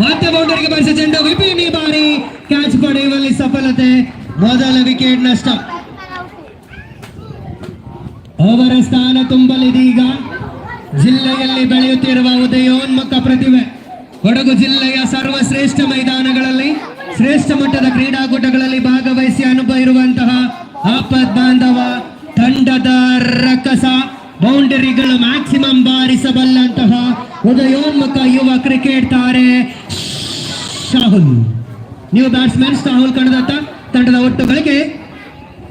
ಮತ್ತೆ ಬೌಂಡರಿಗೆ ಬರೆಸ ಚೆಂಡು ವಿಪಿನ್ ಬಾರಿ. ಕ್ಯಾಚ್ ಪಡೆಯುವಲ್ಲಿ ಸಫಲತೆ. ಮೊದಲ ವಿಕೆಟ್ ನಷ್ಟ. ಅವರ ಸ್ಥಾನ ತುಂಬಲಿದೀಗ ಜಿಲ್ಲೆಯಲ್ಲಿ ಬೆಳೆಯುತ್ತಿರುವ ಉದಯೋನ್ಮುಖ ಪ್ರತಿಭೆ. ಕೊಡಗು ಜಿಲ್ಲೆಯ ಸರ್ವಶ್ರೇಷ್ಠ ಮೈದಾನಗಳಲ್ಲಿ, ಶ್ರೇಷ್ಠ ಮಟ್ಟದ ಕ್ರೀಡಾಕೂಟಗಳಲ್ಲಿ ಭಾಗವಹಿಸಿ ಅನುಭವ ಇರುವಂತಹ ಆಪದ್ ಬಾಂಧವ ತಂಡದ ರಕಸ ಬೌಂಡರಿಗಳು ಮ್ಯಾಕ್ಸಿಮಮ್ ಬಾರಿಸಬಲ್ಲಂತಹ ಉದಯೋನ್ಮುಖ ಯುವ ಕ್ರಿಕೆಟ್ ತಾರೆ ಶಾಹುಲ್. ನೀವು ಬ್ಯಾಟ್ಸ್ಮನ್ ಶಾಹುಲ್ ಕಣದತ್ತ ತಂಡದ ಒಟ್ಟು ಗಳಿಕೆ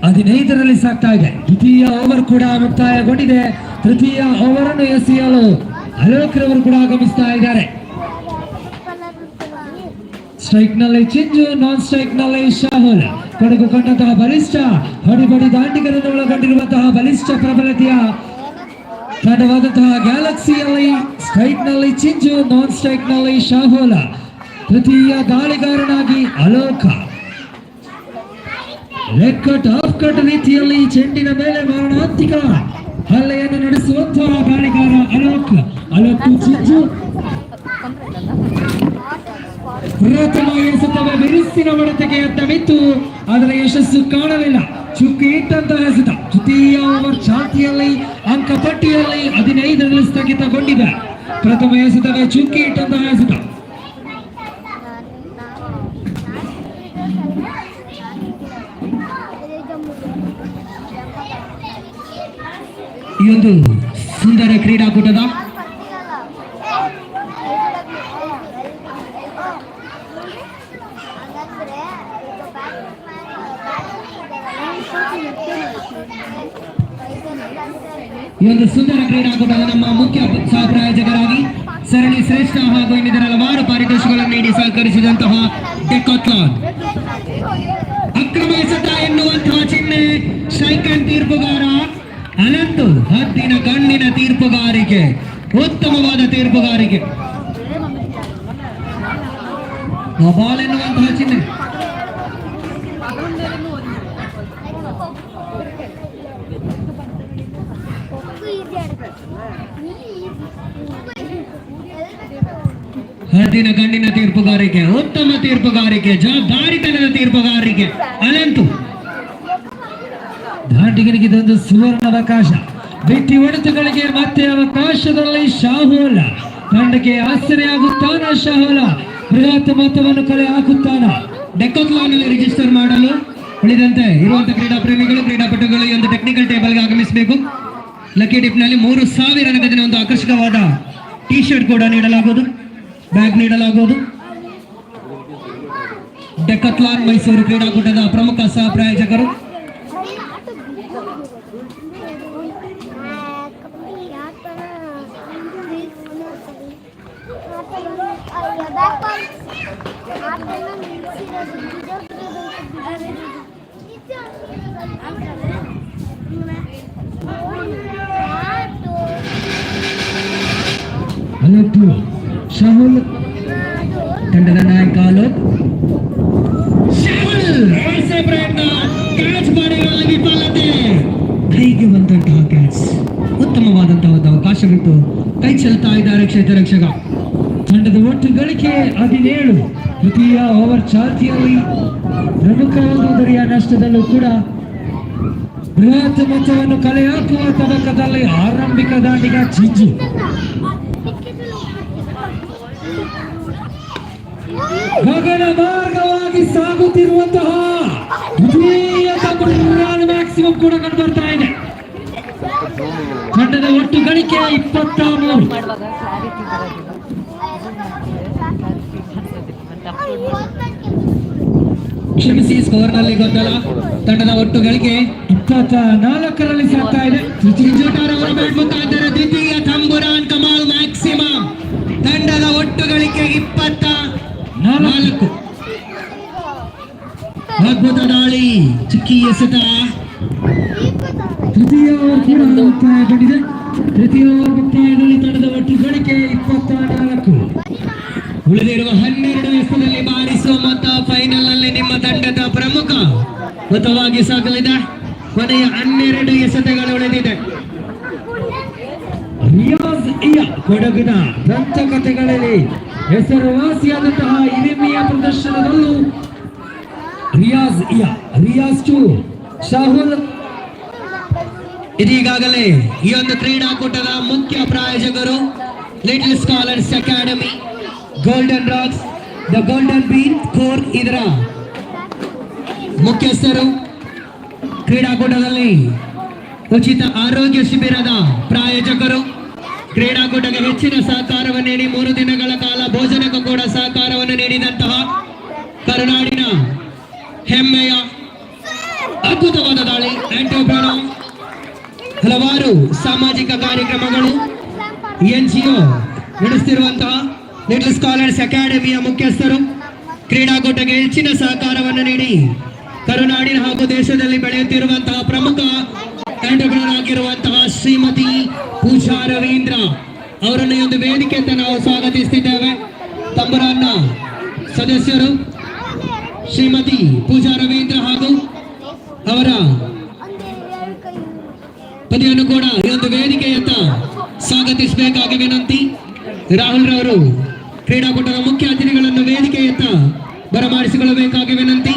ಹದಿನೈದರಲ್ಲಿ ಸಾಕ್ತಾ ಇದೆ. ದ್ವಿತೀಯ ಓವರ್ ಕೂಡ ಮುಕ್ತಾಯಗೊಂಡಿದೆ. ತೃತೀಯ ಓವರ್ ಅನ್ನು ಎಸೆಯಲು ಅಲೋಕ್ ರವರು ಕೂಡ ಆಗಮಿಸ್ತಾ ಇದ್ದಾರೆ. ಸ್ಟ್ರೈಕ್ನಲ್ಲಿ ಚಿಂಜು, ನಾನ್ ಸ್ಟ್ರೈಕ್ನಲ್ಲಿ ಶಾಹುಲ್. ಕೊಡಗು ಕಂಡಂತಹ ಬಲಿಷ್ಠ, ಹೊಡಿಬಡಿ ದಾಂಡಿಗರನ್ನು ಒಳಗೊಂಡಿರುವಂತಹ ಬಲಿಷ್ಠ ಪ್ರಬಲತೆಯ ತಂಡವಾದಂತಹ ಗ್ಯಾಲಕ್ಸಿಯಲ್ಲಿ ಸ್ಟ್ರೈಕ್ನಲ್ಲಿ ಚಿಂಜು ನಾನ್ ಸ್ಟ್ರೈಕ್ನಲ್ಲಿ ಶಾಹುಲ್ ತೃತೀಯ ದಾಳಿಗಾರನಾಗಿ ಅಲೋಕ. ಲೆಗ್ ಕಟ್ ಆಫ್ ಕಟ್ ರೀತಿಯಲ್ಲಿ ಚೆಂಡಿನ ಮೇಲೆ ಮಾರಣಾಂತಿಕ ಹಲ್ಲೆಯನ್ನು ನಡೆಸುವಂತಹ ಗಾಳಿಗಾರ ಅಲೋಕ್. ಅಲೋಕ್ ಚಿಂಜು ಪ್ರಥಮ ಎಸೆತವ ಬಿರುಸಿನ ಹೊಡೆತಕ್ಕೆ ಅಂತ ಬಿತ್ತು ಆದರೆ ಯಶಸ್ಸು ಕಾಣಲಿಲ್ಲ. ಚುಕ್ಕಿ ಇಟ್ಟಂತ ಎಸೆತ ತೃತೀಯ ಓವರ್ ಚಾಲ್ತಿಯಲ್ಲಿ ಅಂಕ ಪಟ್ಟಿಯಲ್ಲಿ ಹದಿನೈದರಲ್ಲಿ ಸ್ಥಗಿತಗೊಂಡಿದೆ. ಪ್ರಥಮ ಎಸೆತವೇ ಚುಕ್ಕಿ ಇಟ್ಟಂತಹ ಎಸೆತ ಈ ಒಂದು ಸುಂದರ ಕ್ರೀಡಾಕೂಟದ ಈ ಒಂದು ಸುಂದರ ಕ್ರೀಡಾಕೂಟದ ನಮ್ಮ ಮುಖ್ಯ ಸಹ ಸರಣಿ ಶ್ರೇಷ್ಠ ಹಾಗೂ ಇನ್ನಿತರ ಹಲವಾರು ಪಾರಿತೋಷಗಳನ್ನು ನೀಡಿ ಸಹಕರಿಸಿದಂತಹ ಡೆಕೋತ್ಲಾನ್ ಅಕ್ರಮ ಎಸೆತ ಎನ್ನುವಂತಹ ಚಿಹ್ನೆ ಶೈಕನ್ ತೀರ್ಪುಗಾರ ಅನಂತು ಹದ್ದಿನ ಕಣ್ಣಿನ ತೀರ್ಪುಗಾರಿಕೆ, ಉತ್ತಮವಾದ ತೀರ್ಪುಗಾರಿಕೆ. ಬಾಲ್ ಎನ್ನುವಂತಹ ಚಿಹ್ನೆ. ಹದ್ದಿನ ಕಣ್ಣಿನ ತೀರ್ಪುಗಾರಿಕೆ, ಉತ್ತಮ ತೀರ್ಪುಗಾರಿಕೆ, ಜವಾಬ್ದಾರಿತನದ ತೀರ್ಪುಗಾರಿಕೆ, ಅನಂತು. ಧಾಟಿಗರಿಗೆ ಇದೊಂದು ಸುವರ್ಣ ಅವಕಾಶ ಬಿಟ್ಟಿ ಒಡೆತುಗಳಿಗೆ ಮತ್ತೆ ಅವಕಾಶದಲ್ಲಿ ಶಾಹುಲ. ತಂಡಕ್ಕೆ ಆಸರೆಯಾಗುತ್ತಾನ ಶಾಹುಲ? ಬೃಹತ್ ಮೊತ್ತವನ್ನು ಕಲೆ ಹಾಕುತ್ತಾನ? ಡೆಕೋಥ್ಲಾನ್ ಅಲ್ಲಿ ರಿಜಿಸ್ಟರ್ ಮಾಡಲು ಉಳಿದಂತೆ ಇರುವಂತಹ ಕ್ರೀಡಾ ಪ್ರೇಮಿಗಳು ಕ್ರೀಡಾಪಟುಗಳು ಈ ಒಂದು ಟೆಕ್ನಿಕಲ್ ಟೇಬಲ್ಗೆ ಆಗಮಿಸಬೇಕು. ಲಕ್ಕಿ ಡಿಪ್ನಲ್ಲಿ ಮೂರು ಸಾವಿರ ನಗದಿನ ಒಂದು ಆಕರ್ಷಕವಾದ ಟಿ ಶರ್ಟ್ ಕೂಡ ನೀಡಲಾಗುವುದು. ಬ್ಯಾಗ್ ನೀಡಲಾಗುವುದು. ಡೆಕತ್ಲಾನ್ ಮೈಸೂರು ಕ್ರೀಡಾಕೂಟದ ಪ್ರಮುಖ ಸಹ ಪ್ರಾಯೋಜಕರು ಅಲೋಕ್ ಶಾಹುಲ್ ತಂಡದ ನಾಯಕ ಅಲೋಕ್ ಶಾಹುಲ್ ಎಸೆ ಪ್ರಯತ್ನ ಕ್ಯಾಚ್ ಪಡೆಯುವಲ್ಲಿ ವಿಫಲತೆ ಕೈಗೆ ಬಂದಂತಹ ಕ್ಯಾಚ್ ಉತ್ತಮವಾದಂತಹ ಒಂದು ಅವಕಾಶವಿತ್ತು ಕೈ ಚೆಲ್ತಾ ಇದ್ದಾರೆ ಕ್ಷೇತ್ರ ರಕ್ಷಕ ತಂಡದ ಒಟ್ಟು ಗಳಿಕೆ ಹದಿನೇಳು. ತೃತೀಯ ಓವರ್ ಚಾಲ್ತಿಯಲ್ಲಿ ಪ್ರಮುಖ ಒಂದು ನಷ್ಟದಲ್ಲೂ ಕೂಡ ಬೃಹತ್ ಮೊತ್ತವನ್ನು ಕಲೆ ಹಾಕುವ ತಬಕದಲ್ಲಿ ಆರಂಭಿಕ ದಾಂಡಿಗ ಚಿಂಜು ಗಗನ ಮಾರ್ಗವಾಗಿ ಸಾಗುತ್ತಿರುವಂತಹ ಮ್ಯಾಕ್ಸಿಮಮ್ ಕೂಡ ಕಂಡು ಬರ್ತಾ ಇದೆ. ತಂಡದ ಒಟ್ಟು ಗಳಿಕೆ ಇಪ್ಪತ್ತ ಮೂರು. ಕ್ಷಮಿಸಿ ಸ್ಕೋರ್ನಲ್ಲಿ ಗೊಂದಲ. ತಂಡದ ಒಟ್ಟು ಗಳಿಗೆ ನಾಲ್ಕರಲ್ಲಿ ಸಾಗ್ತಾ ಇದೆ. ಮುಖಾಂತರ ದ್ವಿತೀಯ ತಂಬುರಾನ್ ಕಮಾಲ್ ಮ್ಯಾಕ್ಸಿಮಮ್. ತಂಡದ ಒಟ್ಟು ಗಳಿಕೆ ಇಪ್ಪತ್ತ ನಾಲ್ಕು. ಅದ್ಭುತ ದಾಳಿ, ಚಿಕ್ಕಿ ಎಸೆತ. ತೃತೀಯ ಓವರ್ ತೃತೀಯ ತಂಡದ ಒಟ್ಟು ಗಳಿಕೆ ಇಪ್ಪತ್ತ ನಾಲ್ಕು. ಉಳಿದಿರುವ ಹನ್ನೆರಡು ಎಸೆದಲ್ಲಿ ಬಾರಿಸುವ ಮೊತ್ತ ಫೈನಲ್ನಲ್ಲಿ ನಿಮ್ಮ ತಂಡದ ಪ್ರಮುಖ ಮೊತ್ತವಾಗಿ ಸಾಗಲಿದೆ. ಕೊನೆಯ ಹನ್ನೆರಡು ಎಸೆತಗಳು ಉಳಿದಿದೆ. ರಿಯಾಜ್ ಇಯಾ ಕೊಡಗಿನ ದಂತಕಥೆಗಳಲ್ಲಿ ಹೆಸರುವಾಸಿಯಾದಂತಹ ಹಿರಿಮೆಯ ಪ್ರದರ್ಶನದಲ್ಲೂ ರಿಯಾಜ್ ಇಯಾ, ರಿಯಾಜ್ ಟು ಶಾಹುಲ್. ಇದೀಗಾಗಲೇ ಈ ಒಂದು ಕ್ರೀಡಾಕೂಟದ ಮುಖ್ಯ ಪ್ರಾಯೋಜಕರು little scholars academy golden rocks the golden bean core ಇದರ ಮುಖ್ಯಸ್ಥರು ಕ್ರೀಡಾಕೂಟದಲ್ಲಿ ಉಚಿತ ಆರೋಗ್ಯ ಶಿಬಿರದ ಪ್ರಾಯೋಜಕರು. ಕ್ರೀಡಾಕೂಟಕ್ಕೆ ಹೆಚ್ಚಿನ ಸಹಕಾರವನ್ನು ನೀಡಿ ಮೂರು ದಿನಗಳ ಕಾಲ ಭೋಜನಕ್ಕೂ ಕೂಡ ಸಹಕಾರವನ್ನು ನೀಡಿದಂತಹ ಕರುನಾಡಿನ ಹೆಮ್ಮೆಯ ಅದ್ಭುತವಾದ ದಾಳಿ ಆಂಟೋ ಹಲವಾರು ಸಾಮಾಜಿಕ ಕಾರ್ಯಕ್ರಮಗಳು ಎನ್ ಜಿ ಒ ನಡೆಸ್ತಿರುವಂತಹ ಲಿಟಲ್ ಸ್ಕಾಲರ್ಸ್ ಅಕಾಡೆಮಿಯ ಮುಖ್ಯಸ್ಥರು, ಕ್ರೀಡಾಕೂಟಕ್ಕೆ ಹೆಚ್ಚಿನ ಸಹಕಾರವನ್ನು ನೀಡಿ ಕರುನಾಡಿನ ಹಾಗೂ ದೇಶದಲ್ಲಿ ಬೆಳೆಯುತ್ತಿರುವಂತಹ ಪ್ರಮುಖ ಆಂಟರ್ಪ್ರನರ್ ಶ್ರೀಮತಿ ಪೂಜಾ ರವೀಂದ್ರ ಅವರನ್ನು ಒಂದು ವೇದಿಕೆ ಅಂತ ನಾವು ಸ್ವಾಗತಿಸುತ್ತಿದ್ದೇವೆ. ತಂಬರನ್ನ ಸದಸ್ಯರು, ಶ್ರೀಮತಿ ಪೂಜಾ ರವೀಂದ್ರ ಹಾಗೂ ಅವರ ಪತಿಯನ್ನು ಕೂಡ ಈ ಒಂದು ವೇದಿಕೆಯತ್ತ ಸ್ವಾಗತಿಸಬೇಕಾಗಿ ವಿನಂತಿ. ರಾಹುಲ್ ರವರು ಕ್ರೀಡಾಕೂಟದ ಮುಖ್ಯ ಅತಿಥಿಗಳನ್ನು ವೇದಿಕೆಯತ್ತ ಬರಮಾಡಿಸಿಕೊಳ್ಳಬೇಕಾಗಿ ವಿನಂತಿ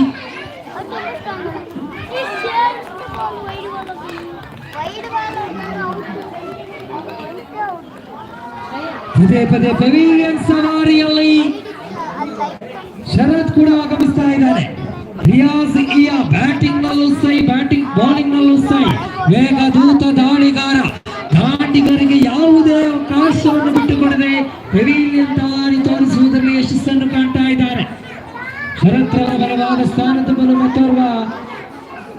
ಪದೇ ಪದೇ ಪವಿಲಿಯನ್ ಸವಾರಿಯಲ್ಲಿ ಶರತ್ ಕೂಡ ಆಗಮಿಸ್ತಾ ಇದ್ದಾರೆ ರಿಯಾಜ್ ಇಯಾ ಬ್ಯಾಟಿಂಗ್ ನಲ್ಲೂ ಸೈ, ಬ್ಯಾಟಿಂಗ್ ಬೌಲಿಂಗ್ ನಲ್ಲೂ ಸೈ ವೇಗದೂತ ದಾಳಿಗಾರ ಅವಕಾಶವನ್ನು ಬಿಟ್ಟುಕೊಡದೆ ಪೆವಿಲಿಯನ್ ದಾರಿ ತೋರಿಸುವುದರಲ್ಲಿ ಯಶಸ್ಸನ್ನು ಕಾಣ್ತಾ ಇದ್ದಾರೆ. ಶರತ್ ರವರ ಬಲವಾದ ಸ್ಥಾನದ ಬಲು ಮತ್ತೋರ್ವ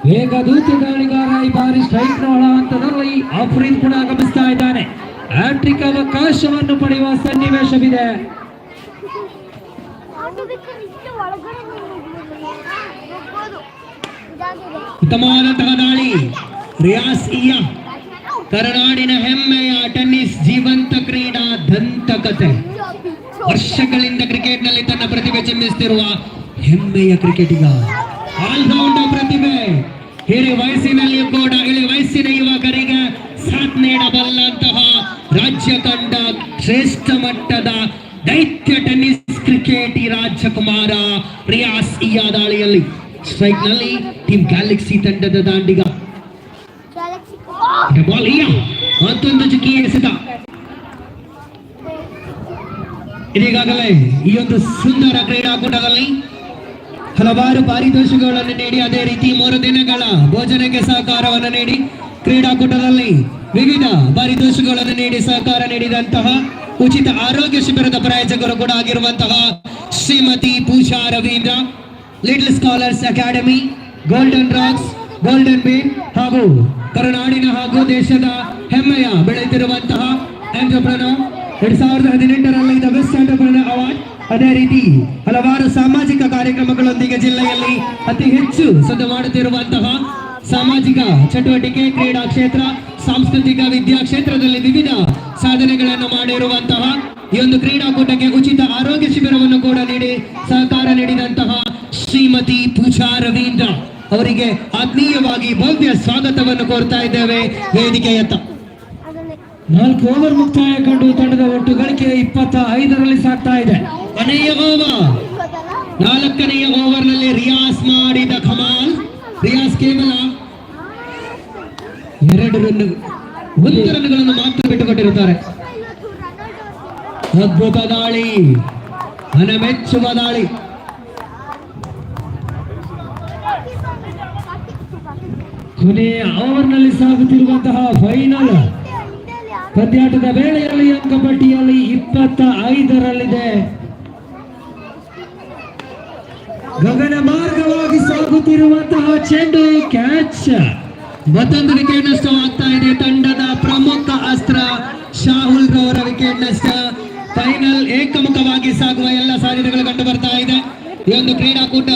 ವೇಗದೂತ ದಾಳಿಗಾರ ಈ ಬಾರಿ ಸ್ಟ್ರೈಕ್ ಒಳ ಹಂತದಲ್ಲಿ ಆಫ್ರೀನ್ ಕೂಡ ಆಗಮಿಸ್ತಾ ಇದ್ದಾನೆ. ಹ್ಯಾಟ್ರಿಕ್ ಅವಕಾಶವನ್ನು ಪಡೆಯುವ ಸನ್ನಿವೇಶವಿದೆ. ಉತ್ತಮವಾದಂತಹ ದಾಳಿ. ರಿಯಾಸ್ ಇಯಾ ಕರುನಾಡಿನ ಹೆಮ್ಮೆಯ ಟೆನ್ನಿಸ್ ಜೀವಂತ ಕ್ರೀಡಾ ದಂತಕತೆ. ವರ್ಷಗಳಿಂದ ಕ್ರಿಕೆಟ್ನಲ್ಲಿ ತನ್ನ ಪ್ರತಿಭೆ ಚಿಮ್ಮಿಸುತ್ತಿರುವ ಹೆಮ್ಮೆಯ ಕ್ರಿಕೆಟಿಗ. ಆಲ್ರೌಂಡರ್ ಪ್ರತಿಭೆ. ಹಿರಿಯ ವಯಸ್ಸಿನಲ್ಲಿಯೂ ಕೂಡ ಇಳಿ ವಯಸ್ಸಿನ ಯುವಕರಿಗೆ ಸಾಥ್ ನೀಡಬಲ್ಲಂತಹ ರಾಜ್ಯ ತಂಡ ಶ್ರೇಷ್ಠ ಮಟ್ಟದ ದೈತ್ಯ ಟೆನ್ನಿಸ್ ಕ್ರಿಕೆಟಿ ಈ ರಾಜಕುಮಾರ ಪ್ರಿಯಾಸ್ ಇಯಾ ದಾಳಿಯಲ್ಲಿ ಸ್ಟ್ರೈಕ್ನಲ್ಲಿ ಟೀಮ್ ಗ್ಯಾಲಕ್ಸಿ ತಂಡದ ದಾಂಡಿಗ. ಬಾಲ್ ಇಯಾ ಮತ್ತೊಂದು ಚುಕ್ಕಿ ಎಸೆತ. ಇದೀಗಾಗಲೇ ಈ ಒಂದು ಸುಂದರ ಕ್ರೀಡಾಕೂಟದಲ್ಲಿ ಹಲವಾರು ಪಾರಿತೋಷಿಕಗಳನ್ನು ನೀಡಿ, ಅದೇ ರೀತಿ ಮೂರು ದಿನಗಳ ಭೋಜನಕ್ಕೆ ಸಹಕಾರವನ್ನು ನೀಡಿ, ಕ್ರೀಡಾಕೂಟದಲ್ಲಿ ವಿವಿಧ ಪಾರಿತೋಷಿಕಗಳನ್ನು ನೀಡಿ ಸಹಕಾರ ನೀಡಿದಂತಹ ಉಚಿತ ಆರೋಗ್ಯ ಶಿಬಿರದ ಪ್ರಾಯೋಜಕರು ಕೂಡ ಆಗಿರುವಂತಹ Shrimati Pooja Ravindra little scholars academy golden rocks golden bean ಹಾಗೂ ಕರುನಾಡಿನ ಹಾಗೂ ದೇಶದ ಹೆಮ್ಮೆಯ ಬೆಳೆಯುತ್ತಿರುವಂತಹ ಎಂಟರ್ಪ್ರನರ್ ಎರಡ್ ಸಾವಿರದ ಹದಿನೆಂಟರಲ್ಲಿ ದ ಬೆಸ್ಟ್ ಎಂಟರ್ಪ್ರನರ್ ಅವಾರ್ಡ್. ಅದೇ ರೀತಿ ಹಲವಾರು ಸಾಮಾಜಿಕ ಕಾರ್ಯಕ್ರಮಗಳೊಂದಿಗೆ ಜಿಲ್ಲೆಯಲ್ಲಿ ಅತಿ ಹೆಚ್ಚು ಸದ್ದು ಮಾಡುತ್ತಿರುವಂತಹ ಸಾಮಾಜಿಕ ಚಟುವಟಿಕೆ, ಕ್ರೀಡಾ ಕ್ಷೇತ್ರ, ಸಾಂಸ್ಕೃತಿಕ ವಿದ್ಯಾ ಕ್ಷೇತ್ರದಲ್ಲಿ ವಿವಿಧ ಸಾಧನೆಗಳನ್ನು ಮಾಡಿರುವಂತಹ ಈ ಒಂದು ಕ್ರೀಡಾಕೂಟಕ್ಕೆ ಉಚಿತ ಆರೋಗ್ಯ ಶಿಬಿರವನ್ನು ಕೂಡ ನೀಡಿ ಸಹಕಾರ ನೀಡಿದಂತಹ ಶ್ರೀಮತಿ ಪೂಜಾ ರವೀಂದ್ರ. ಅವರಿಗೆ ಆತ್ಮೀಯವಾಗಿ ಭವ್ಯ ಸ್ವಾಗತವನ್ನು ಕೋರ್ತಾ ಇದ್ದೇವೆ. ವೇದಿಕೆಯತ್ತ ನಾಲ್ಕು ಓವರ್ ಮುಕ್ತಾಯ ಕಂಡು ತಂಡದ ಒಟ್ಟು ಗಳಿಕೆ ಇಪ್ಪತ್ತ ಐದರಲ್ಲಿ ಸಾಕ್ತಾ ಇದೆ. ಕೊನೆಯ ಓವರ್. ನಾಲ್ಕನೆಯ ಓವರ್ನಲ್ಲಿ ರಿಯಾಸ್ ಮಾಡಿದ ಕಮಾಲ್. ರಿಯಾಸ್ ಕೇವಲ ಎರಡು ರನ್ ಒಂದು ರನ್ಗಳನ್ನು ಮಾತ್ರ ಬಿಟ್ಟುಕೊಟ್ಟಿರುತ್ತಾರೆ. ಅದ್ಭುತ ದಾಳಿ. ಮೆಚ್ಚುವ ದಾಳಿ. ಕೊನೆಯ ಓವರ್ನಲ್ಲಿ ಸಾಗುತ್ತಿರುವಂತಹ ಫೈನಲ್ ಪಂದ್ಯಾಟದ ವೇಳೆಯಲ್ಲಿ ಅಂಕಪಟ್ಟಿಯಲ್ಲಿ ಇಪ್ಪತ್ತ ಐದರಲ್ಲಿದೆ ಗಗನ ಮಾರ್ಗವಾಗಿ ಸಾಗುತ್ತಿರುವಂತಹ ಚೆಂಡು ಕ್ಯಾಚ್ ಮತ್ತೊಂದು ವಿಕೆಟ್ ನಷ್ಟ ಆಗ್ತಾ ಇದೆ. ತಂಡದ ಪ್ರಮುಖ ಅಸ್ತ್ರ ಶಾಹುಲ್ ರವರ ವಿಕೆಟ್ ನಷ್ಟ. ಫೈನಲ್ ಏಕಮುಖವಾಗಿ ಸಾಗುವ ಎಲ್ಲ ಸಾಧ್ಯತೆಗಳು ಕಂಡು ಬರ್ತಾ ಇದೆ. ಈ ಒಂದು ಕ್ರೀಡಾಕೂಟ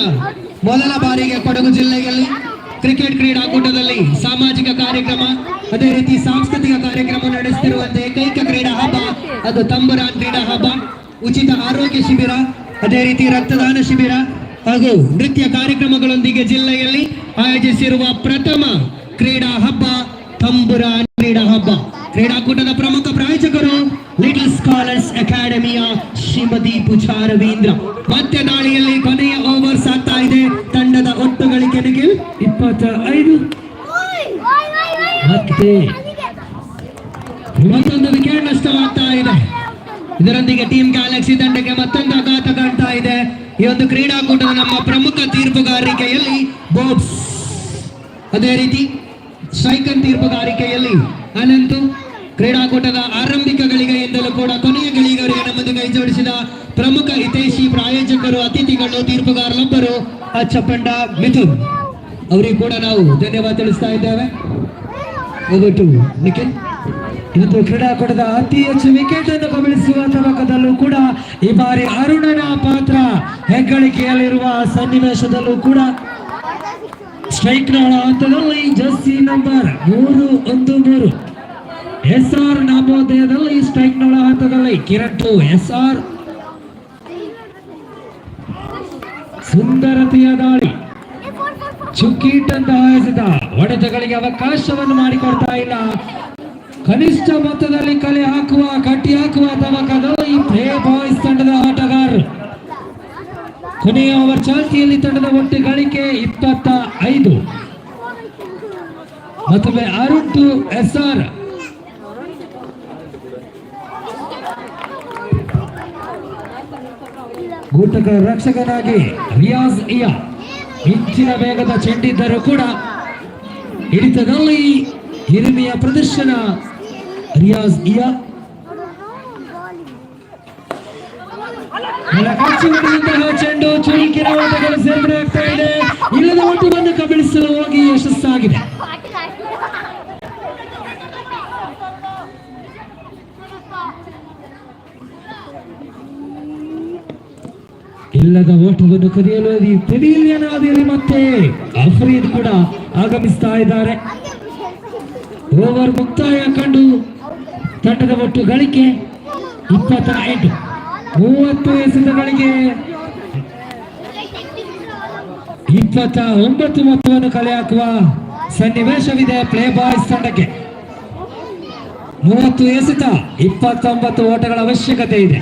ಮೊದಲ ಬಾರಿಗೆ ಕೊಡಗು ಜಿಲ್ಲೆಯಲ್ಲಿ ಕ್ರಿಕೆಟ್ ಕ್ರೀಡಾಕೂಟದಲ್ಲಿ ಸಾಮಾಜಿಕ ಕಾರ್ಯಕ್ರಮ, ಅದೇ ರೀತಿ ಸಾಂಸ್ಕೃತಿಕ ಕಾರ್ಯಕ್ರಮ ನಡೆಸುತ್ತಿರುವಂತೆ ಏಕೈಕ ಕ್ರೀಡಾ ಹಬ್ಬ, ಅದು ತಂಬುರಾನ್ ಕ್ರೀಡಾ ಹಬ್ಬ. ಉಚಿತ ಆರೋಗ್ಯ ಶಿಬಿರ, ಅದೇ ರೀತಿ ರಕ್ತದಾನ ಶಿಬಿರ ಹಾಗೂ ನೃತ್ಯ ಕಾರ್ಯಕ್ರಮಗಳೊಂದಿಗೆ ಜಿಲ್ಲೆಯಲ್ಲಿ ಆಯೋಜಿಸಿರುವ ಪ್ರಥಮ ಕ್ರೀಡಾ ಹಬ್ಬ, ತಂಬುರಾನ್ ಕ್ರೀಡಾ ಹಬ್ಬ. ಕ್ರೀಡಾಕೂಟದ ಪ್ರಮುಖ ಪ್ರಾಯೋಜಕರು ಲಿಟಲ್ ಸ್ಕಾಲರ್ಸ್ ಅಕಾಡೆಮಿಯ ಶ್ರೀಮತಿ ಪೂಜಾ ರವೀಂದ್ರ. ಮತ್ತೆ ದಾಳಿಯಲ್ಲಿ ಕೊನೆಯ ಇಪ್ಪತ್ತ ಐದು ಮತ್ತೆ ಮತ್ತೊಂದು ವಿಕೆಟ್ ನಷ್ಟವಾಗ್ತಾ ಇದೆ. ಇದರೊಂದಿಗೆ ಟೀಮ್ ಗ್ಯಾಲಕ್ಸಿ ತಂಡಕ್ಕೆ ಮತ್ತೊಂದು ಆಘಾತ ಕಾಣ್ತಾ ಇದೆ. ಈ ಒಂದು ಕ್ರೀಡಾಕೂಟದ ನಮ್ಮ ಪ್ರಮುಖ ತೀರ್ಪುಗಾರಿಕೆಯಲ್ಲಿ ಬೋಬ್ಸ್ ಅದೇ ರೀತಿ ಸ್ಟ್ರೈಕನ್ ತೀರ್ಪುಗಾರಿಕೆಯಲ್ಲಿ ಅನಂತು ಕ್ರೀಡಾಕೂಟದ ಆರಂಭಿಕ ಗಳಿಗೆಯಿಂದಲೂ ಕೂಡ ಕೊನೆಯ ಗಳಿಗೆವರೆಗೆ ನಮ್ಮದು ಕೈ ಜೋಡಿಸಿದ ಪ್ರಮುಖ ಹಿತೈಷಿ ಪ್ರಾಯೋಜಕರು, ಅತಿಥಿಗಳು ತೀರ್ಪುಗಾರರೊಬ್ಬರು ಅಚ್ಚಪಂಡ ಮಿಥುನ್. ಅವರಿಗೆ ಕೂಡ ನಾವು ಧನ್ಯವಾದ ತಿಳಿಸ್ತಾ ಇದ್ದೇವೆ. to ನಿಖಿಲ್, ಇವತ್ತು ಕ್ರೀಡಾಕೂಟದ ಅತಿ ಹೆಚ್ಚು ವಿಕೆಟ್ ಅನ್ನು ಕಬಳಿಸುವ ತವಕದಲ್ಲೂ ಕೂಡ ಈ ಬಾರಿ ಅರುಣನ ಪಾತ್ರ ಹೆಗ್ಗಳಿಕೆಯಲ್ಲಿರುವ ಸನ್ನಿವೇಶದಲ್ಲೂ ಕೂಡ. ಸ್ಟ್ರೈಕ್ನ ಹಂತದಲ್ಲಿ ಜಸ್ಸಿ ನಂಬರ್ ಮೂರು ಒಂದು ಮೂರು. ಎಸ್ ಆರ್ ನಾಮೋದಯದಲ್ಲಿ ಸ್ಟ್ರೈಕ್ನ ಹಂತದಲ್ಲಿ ಕಿರಣ್ ಟು ಎಸ್ ಆರ್ ಸುಂದರತೆಯ ದಾಳಿ ಚುಕ್ಕೀಟ್ ಅಂತ ಹಾಯಿಸಿದ ಹೊಡೆತಗಳಿಗೆ ಅವಕಾಶವನ್ನು ಮಾಡಿಕೊಡ್ತಾ ಇಲ್ಲ. ಕನಿಷ್ಠ ಮೊತ್ತದಲ್ಲಿ ಕಲೆ ಹಾಕುವ, ಕಟ್ಟಿ ಹಾಕುವ ಈ ಪ್ಲೇ ಬಾಯ್ಸ್ ತಂಡದ ಆಟಗಾರರು. ಕೊನೆಯ ಓವರ್ ಚಾಲ್ತಿಯಲ್ಲಿ ತಂಡದ ಒಟ್ಟು ಗಳಿಕೆ ಇಪ್ಪತ್ತ ಐದು ಮತ್ತೊಮ್ಮೆ ಅರುಟ್ಟು ಎಸ್ ಆರ್ ಗೂಟಕ ರಕ್ಷಕನಾಗಿ ರಿಯಾಜ್ ಇಯಾ ಮಿಂಚಿನ ವೇಗದ ಚೆಂಡಿದ್ದರೂ ಕೂಡ ಹಿಡಿತದಲ್ಲಿ ಹಿರಿಮೆಯ ಪ್ರದರ್ಶನ ರಿಯಾಜ್ ಇಯಾ ಚೆಂಡು ಚುರುಕಿನ ಸೇರ್ಪಡೆ ಆಗ್ತಾ ಇದೆ. ಇಲ್ಲದ ಓಟವನ್ನು ಕಬಳಿಸಲು ಹೋಗಿ ಯಶಸ್ಸಾಗಿದೆ. ಇಲ್ಲದ ಓಟವನ್ನು ಕದಿಯಲು ತಿಳಿಯಲಿ ಮತ್ತೆ ಅಫ್ರೀದ್ ಕೂಡ ಆಗಮಿಸ್ತಾ ಇದ್ದಾರೆ. ಓವರ್ ಮುಕ್ತಾಯ ಕಂಡು ತಂಡದ ಒಟ್ಟು ಗಳಿಕೆ ಇಪ್ಪತ್ತ ಎಂಟು ಮೂವತ್ತು ಎಸೆತಗಳಿಗೆ ಇಪ್ಪತ್ತ ಒಂಬತ್ತು ಮೊತ್ತವನ್ನು ಕಲೆ ಹಾಕುವ ಸನ್ನಿವೇಶವಿದೆ ಪ್ಲೇ ಬಾಯ್ಸ್ ತಂಡಕ್ಕೆ. ಮೂವತ್ತು ಎಸೆತ ಇಪ್ಪತ್ತೊಂಬತ್ತು ಓಟಗಳ ಅವಶ್ಯಕತೆ ಇದೆ.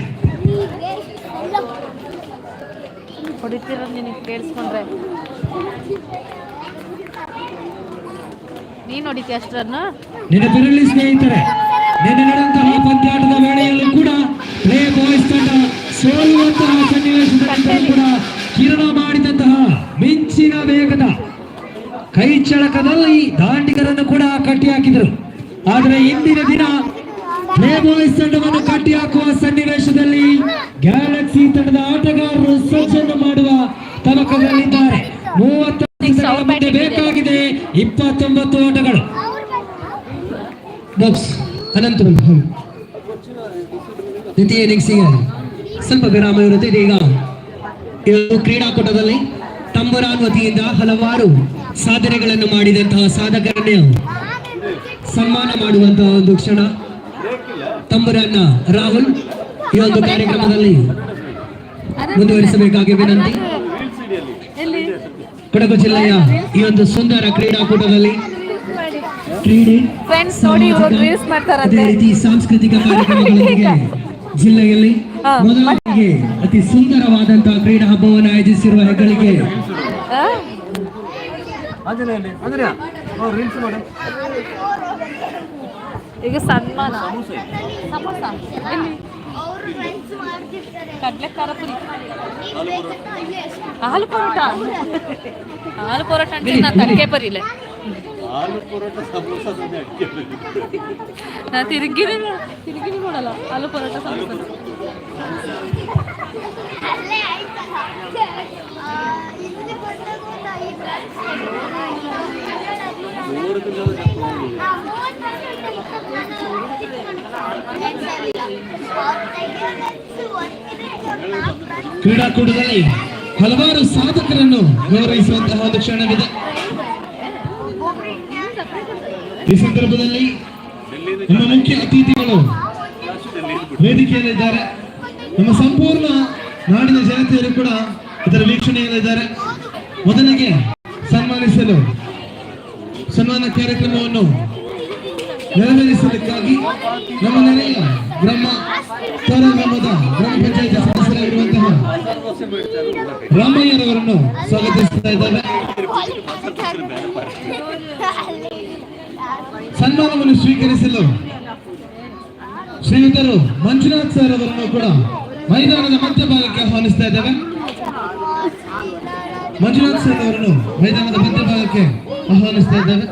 ಹೊಡಿತಿರೋದು ನಿನಗೆ ಕೇಳಿಸ್ಕೊಂಡ್ರೆ. ನೀನು ಹೊಡಿತೀಯ ಅಷ್ಟರನ್ನು? ನೆನಪಿರಲಿ ಸ್ನೇಹಿತರೆ, ನಿನ್ನೆ ನಡೆದಂತಹ ಪಂದ್ಯಾಟದ ವೇಳೆಯಲ್ಲೂ ಕೂಡ ಪ್ಲೇ ಬಾಯ್ಸ್ ತಂಡ ಸೋಲುವಂತಹ ಸನ್ನಿವೇಶದಲ್ಲಿ ಕೂಡ ಕಿರಣ ಮಾಡಿದಂತಹ ಮಿಂಚಿನ ವೇಗದ ಕೈ ಚಳಕದಲ್ಲಿ ದಾಂಡಿಗರನ್ನು ಕೂಡ ಕಟ್ಟಿ ಹಾಕಿದರು ಆದರೆ ಇಂದಿನ ದಿನ ಪ್ಲೇ ಬಾಯ್ಸ್ ತಂಡವನ್ನು ಕಟ್ಟಿ ಹಾಕುವ ಸನ್ನಿವೇಶದಲ್ಲಿ ಗ್ಯಾಲಕ್ಸಿ ತಂಡದ ಆಟಗಾರರು ಸಜ್ಜನ್ನು ಮಾಡುವ ತವಕದಲ್ಲಿದ್ದಾರೆ ಮೂವತ್ತು ಮುಂದೆ ಬೇಕಾಗಿದೆ ಇಪ್ಪತ್ತೊಂಬತ್ತು ಓಟಗಳು ಬಾಕ್ಸ್ ಅನಂತ ದ್ವಿತೀಯ ಇನ್ನಿಂಗ್ಸಿಗೆ ಸ್ವಲ್ಪ ವಿರಾಮ ಇರುತ್ತೆ ಇದೀಗ. ಇದು ಕ್ರೀಡಾಕೂಟದಲ್ಲಿ ತಂಬುರಾನ್ ವತಿಯಿಂದ ಹಲವಾರು ಸಾಧನೆಗಳನ್ನು ಮಾಡಿದಂತಹ ಸಾಧಕರನ್ನೇ ಸನ್ಮಾನ ಮಾಡುವಂತಹ ಒಂದು ಕ್ಷಣ. ತಂಬುರಾನ್ನ ರಾಹುಲ್ ಈ ಒಂದು ಕಾರ್ಯಕ್ರಮದಲ್ಲಿ ಮುಂದುವರಿಸಬೇಕಾಗಿ ವಿನಂತಿ. ಕೊಡಗು ಜಿಲ್ಲೆಯ ಈ ಒಂದು ಸುಂದರ ಕ್ರೀಡಾಕೂಟದಲ್ಲಿ ಕ್ರೀಡೆ. ಅದೇ ರೀತಿ ಸಾಂಸ್ಕೃತಿಕ ಕಾರ್ಯಕ್ರಮಗಳೊಂದಿಗೆ ಜಿಲ್ಲೆಯಲ್ಲಿ ಮೊದಲಿಗೆ ಅತಿ ಸುಂದರವಾದಂತಹ ಕ್ರೀಡಾ ಹಬ್ಬವನ್ನು ಆಯೋಜಿಸಿರುವ ಹೆಗ್ಗಳಿಗೆ ಆ? ಈಗ ಸನ್ಮಾನ. ಸಮೋಸ. ಎಲ್ಲಿ? ಕಡ್ಲೆ ಖಾರ ಪುರಿ ಹಾಲು ಪರೋಟ ಹಾಲು ಪರೋಟ ಅಂದ್ರೆ ನಾನು ತಡ್ಕೆ ಬರೀಲೆ ನಾ ತಿರುಗಿನೇ ತಿರುಗಿನೇ ನೋಡಲ್ಲ ಹಾಲು ಪರೋಟ ಸಮೋಸ ಅಲ್ಲೇ ಕ್ರೀಡಾಕೂಟದಲ್ಲಿ ಹಲವಾರು ಸಾಧಕರನ್ನು ಗೌರವಿಸುವಂತಹ ಒಂದು ಕ್ಷಣವಿದೆ. ಈ ಸಂದರ್ಭದಲ್ಲಿ ನಮ್ಮ ಮುಖ್ಯ ಅತಿಥಿಗಳು ವೇದಿಕೆಯಲ್ಲಿದ್ದಾರೆ. ನಮ್ಮ ಸಂಪೂರ್ಣ ನಾಡಿನ ಜನತೆಯರು ಕೂಡ ಇದರ ವೀಕ್ಷಣೆಯಲ್ಲಿದ್ದಾರೆ. ಮೊದಲಿಗೆ ಸನ್ಮಾನಿಸಲು ಸನ್ಮಾನ ಕಾರ್ಯಕ್ರಮವನ್ನು ನೆರವೇರಿಸಲಿಕ್ಕಾಗಿ ನಮ್ಮ ನೆರೆಯ ಗ್ರಾಮ ಗ್ರಾಮದ ಗ್ರಾಮ ಪಂಚಾಯತ್ ಸದಸ್ಯರಾಗಿರುವಂತಹ ರಾಮಯ್ಯನವರನ್ನು ಸ್ವಾಗತಿಸ್ತಾ ಇದ್ದಾರೆ ಸನ್ಮಾನವನ್ನು ಸ್ವೀಕರಿಸಲು ಶ್ರೀಯುತರು ಮಂಜುನಾಥ್ ಸರ್ ಅವರನ್ನು ಕೂಡ ಮೈದಾನದ ಮಧ್ಯಭಾಗಕ್ಕೆ ಆಹ್ವಾನಿಸ್ತಾ ಇದ್ದೇವೆ. ಮಂಜುನಾಥ್ ಸರ್ ಅವರನ್ನು ಮೈದಾನದ ಮಧ್ಯಭಾಗಕ್ಕೆ ಆಹ್ವಾನಿಸ್ತಾ ಇದ್ದೇವೆ.